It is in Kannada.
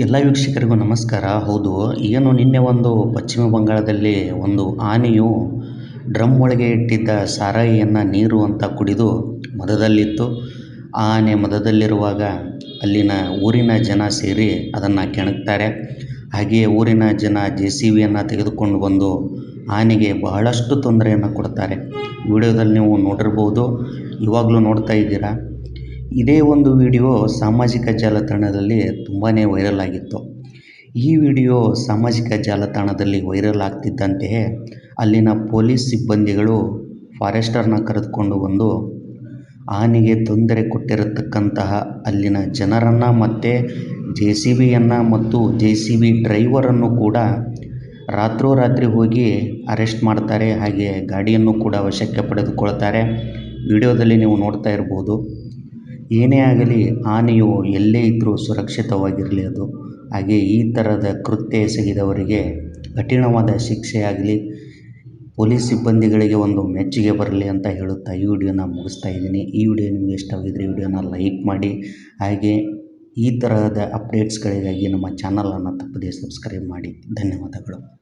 ಎಲ್ಲ ವೀಕ್ಷಕರಿಗೂ ನಮಸ್ಕಾರ. ಹೌದು, ಏನು ನಿನ್ನೆ ಒಂದು ಪಶ್ಚಿಮ ಬಂಗಾಳದಲ್ಲಿ ಒಂದು ಆನೆಯು ಡ್ರಮ್ ಒಳಗೆ ಇಟ್ಟಿದ್ದ ಸಾರಾಯಿಯನ್ನು ನೀರು ಅಂತ ಕುಡಿದು ಮದದಲ್ಲಿತ್ತು. ಆ ಆನೆ ಮದದಲ್ಲಿರುವಾಗ ಅಲ್ಲಿನ ಊರಿನ ಜನ ಸೇರಿ ಅದನ್ನು ಕೆಣಕ್ತಾರೆ. ಹಾಗೆಯೇ ಊರಿನ ಜನ ಜೆ ಸಿ ಬಿಯನ್ನು ತೆಗೆದುಕೊಂಡು ಬಂದು ಆನೆಗೆ ಬಹಳಷ್ಟು ತೊಂದರೆಯನ್ನು ಕೊಡ್ತಾರೆ. ವಿಡಿಯೋದಲ್ಲಿ ನೀವು ನೋಡಿರ್ಬೋದು, ಇವಾಗಲೂ ನೋಡ್ತಾ ಇದ್ದೀರಾ? ಇದೇ ಒಂದು ವಿಡಿಯೋ ಸಾಮಾಜಿಕ ಜಾಲತಾಣದಲ್ಲಿ ತುಂಬಾ ವೈರಲ್ ಆಗಿತ್ತು. ಈ ವಿಡಿಯೋ ಸಾಮಾಜಿಕ ಜಾಲತಾಣದಲ್ಲಿ ವೈರಲ್ ಆಗ್ತಿದ್ದಂತೆಯೇ ಅಲ್ಲಿನ ಪೊಲೀಸ್ ಸಿಬ್ಬಂದಿಗಳು ಫಾರೆಸ್ಟರ್ನ ಕರೆದುಕೊಂಡು ಬಂದು, ಆನೆಗೆ ತೊಂದರೆ ಕೊಟ್ಟಿರತಕ್ಕಂತಹ ಅಲ್ಲಿನ ಜನರನ್ನು ಮತ್ತು ಜೆ ಸಿ ಬಿಯನ್ನು ಮತ್ತು ಜೆ ಸಿ ಬಿ ಡ್ರೈವರನ್ನು ಕೂಡ ರಾತ್ರೋರಾತ್ರಿ ಹೋಗಿ ಅರೆಸ್ಟ್ ಮಾಡ್ತಾರೆ. ಹಾಗೆ ಗಾಡಿಯನ್ನು ಕೂಡ ವಶಕ್ಕೆ ಪಡೆದುಕೊಳ್ತಾರೆ. ವಿಡಿಯೋದಲ್ಲಿ ನೀವು ನೋಡ್ತಾ ಇರ್ಬೋದು. ಏನೇ ಆಗಲಿ ಆನೆಯು ಎಲ್ಲೇ ಇದ್ದರೂ ಸುರಕ್ಷಿತವಾಗಿರಲಿ ಅದು. ಹಾಗೆ ಈ ಥರದ ಕೃತ್ಯ ಎಸಗಿದವರಿಗೆ ಕಠಿಣವಾದ ಶಿಕ್ಷೆಯಾಗಲಿ ಪೊಲೀಸ್ ಸಿಬ್ಬಂದಿಗಳಿಗೆ ಒಂದು ಮೆಚ್ಚುಗೆ ಬರಲಿ ಅಂತ ಹೇಳುತ್ತಾ ಈ ವಿಡಿಯೋನ ಮುಗಿಸ್ತಾ ಇದ್ದೀನಿ. ಈ ವಿಡಿಯೋ ನಿಮಗೆ ಇಷ್ಟವಾಗಿದ್ದರೆ ವಿಡಿಯೋನ ಲೈಕ್ ಮಾಡಿ, ಹಾಗೆ ಈ ತರಹದ ಅಪ್ಡೇಟ್ಸ್ಗಳಿಗಾಗಿ ನಮ್ಮ ಚಾನಲನ್ನು ತಪ್ಪದೇ ಸಬ್ಸ್ಕ್ರೈಬ್ ಮಾಡಿ. ಧನ್ಯವಾದಗಳು.